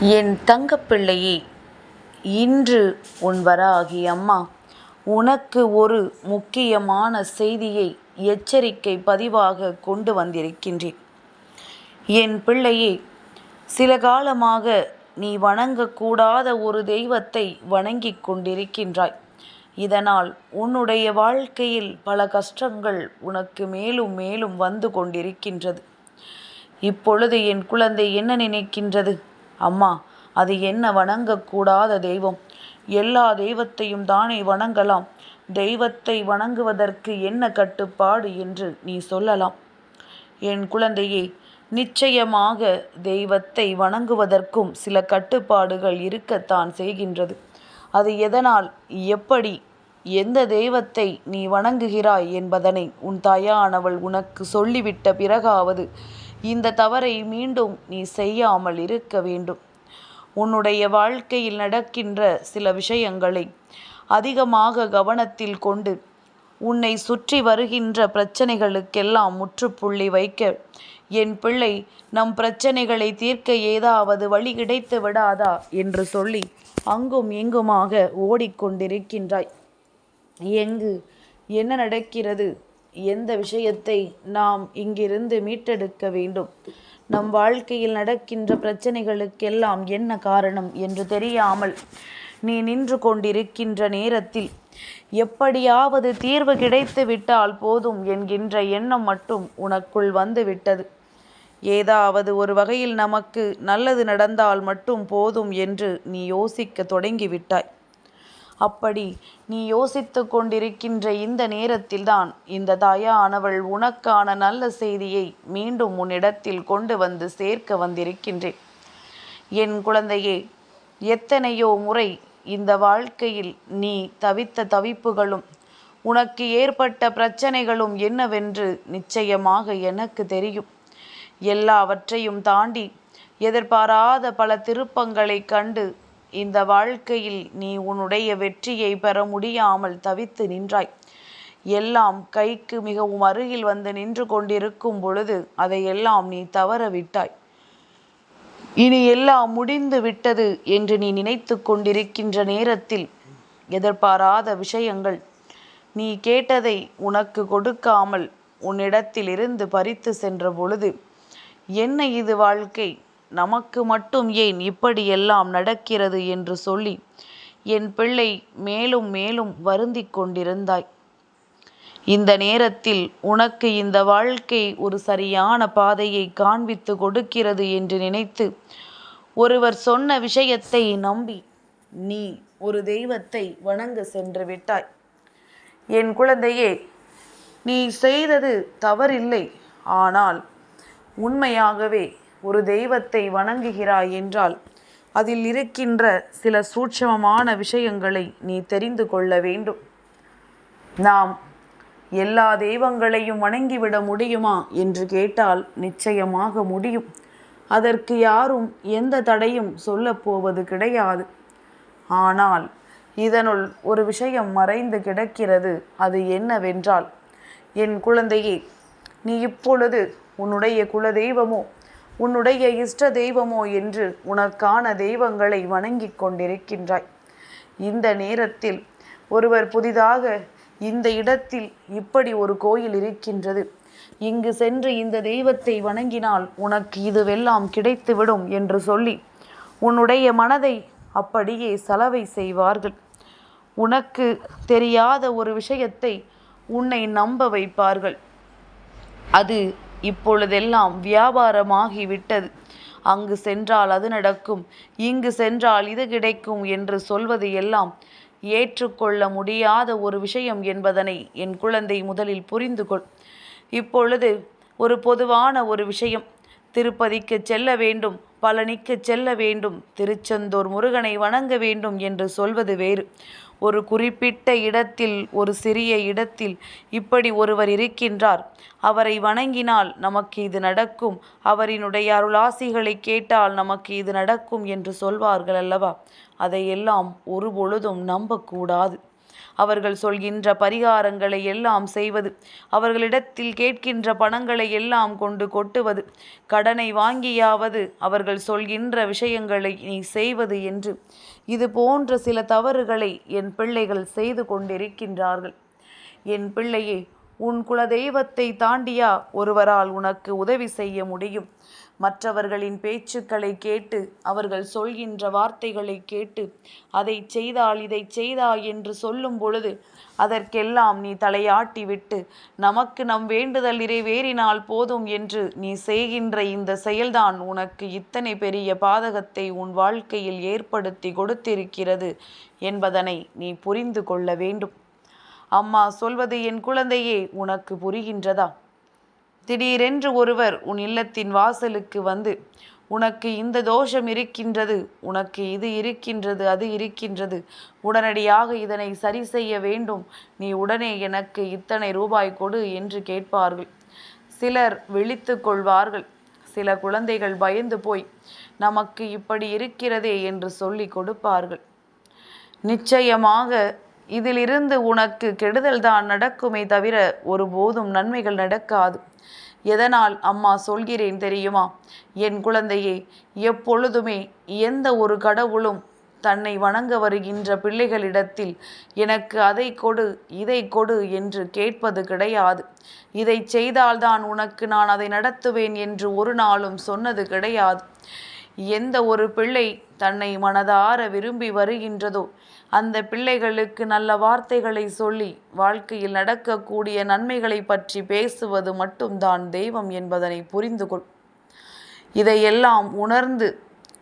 என் தங்கப்பிள்ளையே இன்று உன் வராகி அம்மா. உனக்கு ஒரு முக்கியமான செய்தியை எச்சரிக்கை பதிவாக கொண்டு வந்திருக்கின்றேன். என் பிள்ளையே சில காலமாக நீ வணங்கக்கூடாத ஒரு தெய்வத்தை வணங்கிக் கொண்டிருக்கின்றாய். இதனால் உன்னுடைய வாழ்க்கையில் பல கஷ்டங்கள் உனக்கு மேலும் மேலும் வந்து கொண்டிருக்கின்றது. இப்பொழுது என் குழந்தை என்ன நினைக்கின்றது? அம்மா அது என்ன வணங்கக்கூடாத தெய்வம்? எல்லா தெய்வத்தையும் தானே வணங்கலாம். தெய்வத்தை வணங்குவதற்கு என்ன கட்டுப்பாடு என்று நீ சொல்லலாம். என் குழந்தையே நிச்சயமாக தெய்வத்தை வணங்குவதற்கும் சில கட்டுப்பாடுகள் இருக்கத்தான் செய்கின்றது. அது எதனால் எப்படி எந்த தெய்வத்தை நீ வணங்குகிறாய் என்பதனை உன் தாயானவள் உனக்கு சொல்லிவிட்ட பிறகாவது இந்த தவறை மீண்டும் நீ செய்யாமல் இருக்க வேண்டும். உன்னுடைய வாழ்க்கையில் நடக்கின்ற சில விஷயங்களை அதிகமாக கவனத்தில் கொண்டு உன்னை சுற்றி வருகின்ற பிரச்சனைகளுக்கெல்லாம் முற்றுப்புள்ளி வைக்க. என் பிள்ளை நம் பிரச்சனைகளை தீர்க்க ஏதாவது வழி கிடைத்து விடாதா? என்று சொல்லி அங்கும் இங்குமாக ஓடிக்கொண்டிருக்கின்றாய். எங்கு? என்ன நடக்கிறது? எந்த விஷயத்தை நாம் இங்கிருந்து மீட்டெடுக்க வேண்டும்? நம் வாழ்க்கையில் நடக்கின்ற பிரச்சனைகளுக்கெல்லாம் என்ன காரணம் என்று தெரியாமல் நீ நின்று கொண்டிருக்கின்ற நேரத்தில் எப்படியாவது தீர்வு கிடைத்து விட்டால் போதும் என்கின்ற எண்ணம் மட்டும் உனக்குள் வந்துவிட்டது ஏதாவது ஒரு வகையில் நமக்கு நல்லது நடந்தால் மட்டும் போதும் என்று நீ யோசிக்க தொடங்கிவிட்டாய் அப்படி நீ யோசித்து கொண்டிருக்கின்ற இந்த நேரத்தில்தான் இந்த தாயானவள் உனக்கான நல்ல செய்தியை மீண்டும் உன்னிடத்தில் கொண்டு வந்து சேர்க்க வந்திருக்கின்றேன். என் குழந்தையே எத்தனையோ முறை இந்த வாழ்க்கையில் நீ தவித்த தவிப்புகளும் உனக்கு ஏற்பட்ட பிரச்சனைகளும் என்னவென்று நிச்சயமாக எனக்கு தெரியும். எல்லாவற்றையும் தாண்டி எதிர்பாராத பல திருப்பங்களை கண்டு இந்த வாழ்க்கையில் நீ உன்னுடைய வெற்றியை பெற முடியாமல் தவித்து நின்றாய். எல்லாம் கைக்கு மிகவும் அருகில் வந்து நின்று கொண்டிருக்கும் பொழுது அதையெல்லாம் நீ தவற விட்டாய் இனி எல்லாம் முடிந்து விட்டது என்று நீ நினைத்து கொண்டிருக்கின்ற நேரத்தில் எதிர்பாராத விஷயங்கள். நீ கேட்டதை உனக்கு கொடுக்காமல் உன்னிடத்தில் இருந்து பறித்து சென்ற பொழுது என்ன இது வாழ்க்கை? நமக்கு மட்டும் ஏன் இப்படியெல்லாம் நடக்கிறது என்று சொல்லி என் பிள்ளை மேலும் மேலும் வருந்தி கொண்டிருந்தாய். இந்த நேரத்தில் உனக்கு இந்த வாழ்க்கை ஒரு சரியான பாதையை காண்பித்து கொடுக்கிறது என்று நினைத்து ஒருவர் சொன்ன விஷயத்தை நம்பி நீ ஒரு தெய்வத்தை வணங்க சென்று விட்டாய். என் குழந்தையே நீ செய்தது தவறில்லை. ஆனால் உண்மையாகவே ஒரு தெய்வத்தை வணங்குகிறாய் என்றால் அதில் இருக்கின்ற சில சூட்சமமான விஷயங்களை நீ தெரிந்து கொள்ள வேண்டும். நாம் எல்லா தெய்வங்களையும் வணங்கிவிட முடியுமா என்று கேட்டால் நிச்சயமாக முடியும். அதற்கு யாரும் எந்த தடையும் சொல்லப்போவது கிடையாது. ஆனால் இதனுள் ஒரு விஷயம் மறைந்து கிடக்கிறது. அது என்னவென்றால் என் குழந்தையே நீ இப்பொழுது உன்னுடைய குலதெய்வமோ உன்னுடைய இஷ்ட தெய்வமோ என்று உனக்கான தெய்வங்களை வணங்கிக் கொண்டிருக்கின்றாய். இந்த நேரத்தில் ஒருவர் புதிதாக இந்த இடத்தில் இப்படி ஒரு கோயில் இருக்கின்றது. இங்கு சென்று இந்த தெய்வத்தை வணங்கினால் உனக்கு இதுவெல்லாம் கிடைத்துவிடும் என்று சொல்லி உன்னுடைய மனதை அப்படியே சலவை செய்வார்கள். உனக்கு தெரியாத ஒரு விஷயத்தை உன்னை நம்ப வைப்பார்கள். அது இப்பொழுதெல்லாம் வியாபாரமாகி விட்டது அங்கு சென்றால் அது நடக்கும். இங்கு சென்றால் இது கிடைக்கும் என்று சொல்வது எல்லாம் ஏற்றுக்கொள்ள முடியாத ஒரு விஷயம் என்பதனை என் குழந்தை முதலில் புரிந்து கொள் இப்பொழுது ஒரு பொதுவான ஒரு விஷயம். திருப்பதிக்கு செல்ல வேண்டும் பழனிக்கு செல்ல வேண்டும் திருச்செந்தூர் முருகனை வணங்க வேண்டும் என்று சொல்வது வேறு. ஒரு குறிப்பிட்ட இடத்தில் ஒரு சிறிய இடத்தில் இப்படி ஒருவர் இருக்கின்றார். அவரை வணங்கினால் நமக்கு இது நடக்கும். அவரினுடைய அருளாசிகளை கேட்டால் நமக்கு இது நடக்கும் என்று சொல்வார்கள் அல்லவா? அதையெல்லாம் ஒரு பொழுதும் நம்பக்கூடாது. அவர்கள் சொல்கின்ற பரிகாரங்களை எல்லாம் செய்வது அவர்களிடத்தில் கேட்கின்ற பணங்களை எல்லாம் கொண்டு கொட்டுவது கடனை வாங்கியாவது அவர்கள் சொல்கின்ற விஷயங்களை நீ செய்வது என்று. இது போன்ற சில தவறுகளை என் பிள்ளைகள் செய்து கொண்டிருக்கின்றார்கள். என் பிள்ளையே உன் குலதெய்வத்தை தாண்டியா ஒருவரால் உனக்கு உதவி செய்ய முடியும். மற்றவர்களின் பேச்சுக்களை கேட்டு அவர்கள் சொல்கின்ற வார்த்தைகளை கேட்டு அதை செய்தால் இதை செய்தால் என்று சொல்லும் பொழுது அதற்கெல்லாம் நீ தலையாட்டி விட்டு நமக்கு நம் வேண்டுதல் நிறைவேறினால் போதும் என்று நீ செய்கின்ற இந்த செயல்தான் உனக்கு இத்தனை பெரிய பாதகத்தை உன் வாழ்க்கையில் ஏற்படுத்தி கொடுத்திருக்கிறது என்பதனை நீ புரிந்து கொள்ள வேண்டும். அம்மா சொல்வது என் குழந்தையே உனக்கு புரிகின்றதா? திடீரென்று ஒருவர் உன் இல்லத்தின் வாசலுக்கு வந்து உனக்கு இந்த தோஷம் இருக்கின்றது உனக்கு இது இருக்கின்றது அது இருக்கின்றது உடனடியாக இதனை சரி செய்ய வேண்டும் நீ உடனே எனக்கு இத்தனை ரூபாய் கொடு என்று கேட்பார்கள். சிலர் விழித்து கொள்வார்கள். சில குழந்தைகள் பயந்து போய் நமக்கு இப்படி இருக்கிறதே என்று சொல்லி கொடுப்பார்கள். நிச்சயமாக இதிலிருந்து உனக்கு கெடுதல் தான் நடக்குமே தவிர ஒருபோதும் நன்மைகள் நடக்காது. எதனால் அம்மா சொல்கிறேன் தெரியுமா? என் குழந்தையே எப்பொழுதுமே எந்த ஒரு கடவுளும் தன்னை வணங்க வருகின்ற பிள்ளைகளிடத்தில் எனக்கு அதை கொடு இதை கொடு என்று கேட்பது கிடையாது. இதை செய்தால்தான் உனக்கு நான் அதை நடத்துவேன் என்று ஒரு நாளும் சொன்னது கிடையாது. எந்த ஒரு பிள்ளை தன்னை மனதார விரும்பி வருகின்றதோ அந்த பிள்ளைகளுக்கு நல்ல வார்த்தைகளை சொல்லி வாழ்க்கையில் நடக்கக்கூடிய நன்மைகளை பற்றி பேசுவது மட்டும்தான் தெய்வம் என்பதனை புரிந்து கொள். இதையெல்லாம் உணர்ந்து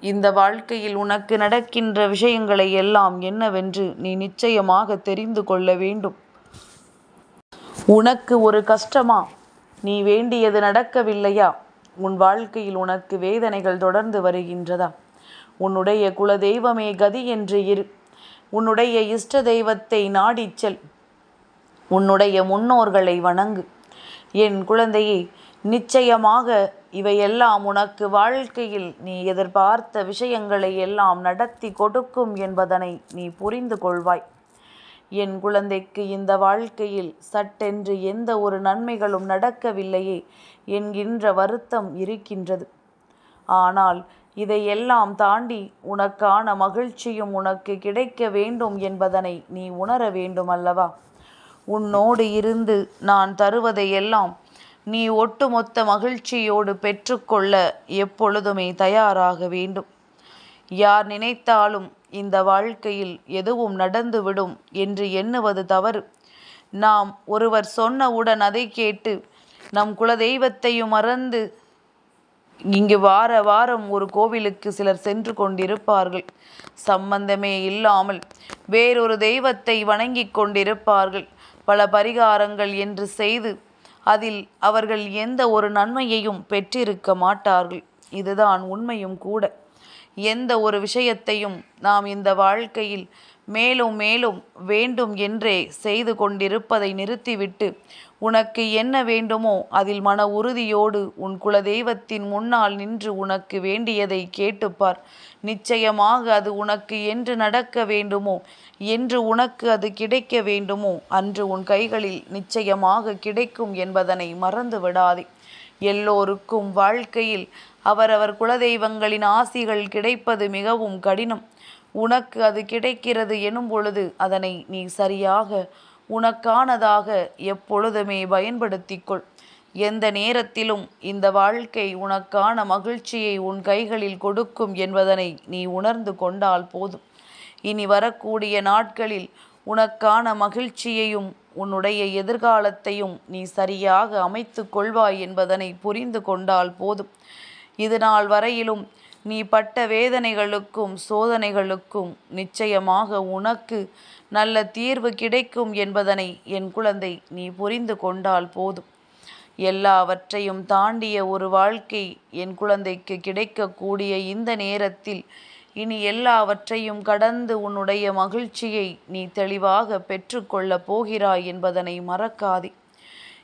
இந்த வாழ்க்கையில் உனக்கு நடக்கின்ற விஷயங்களை எல்லாம் என்னவென்று நீ நிச்சயமாக தெரிந்து கொள்ள வேண்டும். உனக்கு ஒரு கஷ்டமா? நீ வேண்டியது நடக்கவில்லையா? உன் வாழ்க்கையில் உனக்கு வேதனைகள் தொடர்ந்து வருகின்றதா? உன்னுடைய குலதெய்வமே கதி என்று இரு. உன்னுடைய இஷ்ட தெய்வத்தை நாடிச் செல். உன்னுடைய முன்னோர்களை வணங்கு. என் குழந்தையே நிச்சயமாக இவையெல்லாம் உனக்கு வாழ்க்கையில் நீ எதிர்பார்த்த விஷயங்களை எல்லாம் நடத்தி கொடுக்கும் என்பதனை நீ புரிந்து கொள்வாய். என் குழந்தைக்கு இந்த வாழ்க்கையில் சட்டென்று எந்த ஒரு நன்மைகளும் நடக்கவில்லையே என்கின்ற வருத்தம் இருக்கின்றது. ஆனால் இதையெல்லாம் தாண்டி உனக்கான மகிழ்ச்சியும் உனக்கு கிடைக்க வேண்டும் என்பதனை நீ உணர வேண்டும் அல்லவா உன்னோடு இருந்து நான் தருவதையெல்லாம் நீ ஒட்டுமொத்த மகிழ்ச்சியோடு பெற்றுக்கொள்ள எப்பொழுதுமே தயாராக வேண்டும். யார் நினைத்தாலும் இந்த வாழ்க்கையில் எதுவும் நடந்துவிடும் என்று எண்ணுவது தவறு. நாம் ஒருவர் சொன்னவுடன் அதை கேட்டு நம் குலதெய்வத்தையும் மறந்து இங்கு வார வாரம் ஒரு கோவிலுக்கு சிலர் சென்று கொண்டிருப்பார்கள். சம்பந்தமே இல்லாமல் வேறொரு தெய்வத்தை வணங்கிக் கொண்டிருப்பார்கள். பல பரிகாரங்கள் என்று செய்து அதில் அவர்கள் எந்த ஒரு நன்மையையும் பெற்றிருக்க மாட்டார்கள். இதுதான் உண்மையும் கூட. எந்த ஒரு விஷயத்தையும் நாம் இந்த வாழ்க்கையில் மேலும் மேலும் வேண்டும் என்றே செய்து கொண்டிருப்பதை நிறுத்திவிட்டு உனக்கு என்ன வேண்டுமோ அதில் மன உறுதியோடு உன் குலதெய்வத்தின் முன்னால் நின்று உனக்கு வேண்டியதை கேட்டுப்பார். நிச்சயமாக அது உனக்கு என்று நடக்க வேண்டுமோ என்று உனக்கு அது கிடைக்க வேண்டுமோ அன்று உன் கைகளில் நிச்சயமாக கிடைக்கும் என்பதனை மறந்து விடாதே எல்லோருக்கும் வாழ்க்கையில் அவரவர் குலதெய்வங்களின் ஆசிகள் கிடைப்பது மிகவும் கடினம். உனக்கு அது கிடைக்கிறது எனும் பொழுது அதனை நீ சரியாக உனக்கானதாக எப்பொழுதுமே பயன்படுத்திக்கொள். எந்த நேரத்திலும் இந்த வாழ்க்கை உனக்கான மகிழ்ச்சியை உன் கைகளில் கொடுக்கும் என்பதனை நீ உணர்ந்து கொண்டால் போதும். இனி வரக்கூடிய நாட்களில் உனக்கான மகிழ்ச்சியையும் உன்னுடைய எதிர்காலத்தையும் நீ சரியாக அமைத்து கொள்வாய் என்பதனை புரிந்து கொண்டால் போதும். இது நாள் வரையிலும் நீ பட்ட வேதனைகளுக்கும் சோதனைகளுக்கும் நிச்சயமாக உனக்கு நல்ல தீர்வு கிடைக்கும் என்பதனை என் குழந்தை நீ புரிந்து கொண்டால் போதும். எல்லாவற்றையும் தாண்டிய ஒரு வாழ்க்கை என் குழந்தைக்கு கிடைக்கக்கூடிய இந்த நேரத்தில் இனி எல்லாவற்றையும் கடந்து உன்னுடைய மகிழ்ச்சியை நீ தெளிவாக பெற்றுக்கொள்ளப் போகிறாய் என்பதனை மறக்காதே.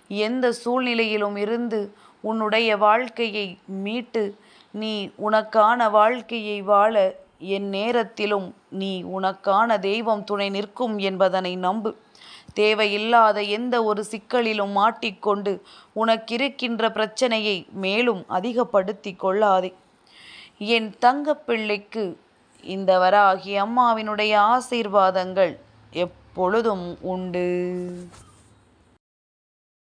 எந்த சூழ்நிலையிலும் இருந்து உன்னுடைய வாழ்க்கையை மீட்டு நீ உனக்கான வாழ்க்கையை வாழ என் நேரத்திலும் நீ உனக்கான தெய்வம் துணை நிற்கும் என்பதனை நம்பு. தேவையில்லாத எந்த ஒரு சிக்கலிலும் மாட்டிக்கொண்டு உனக்கிருக்கின்ற பிரச்சனையை மேலும் அதிகப்படுத்தி கொள்ளாதே. என் தங்கப்பிள்ளைக்கு இந்த வராகி அம்மாவினுடைய ஆசீர்வாதங்கள் எப்பொழுதும் உண்டு.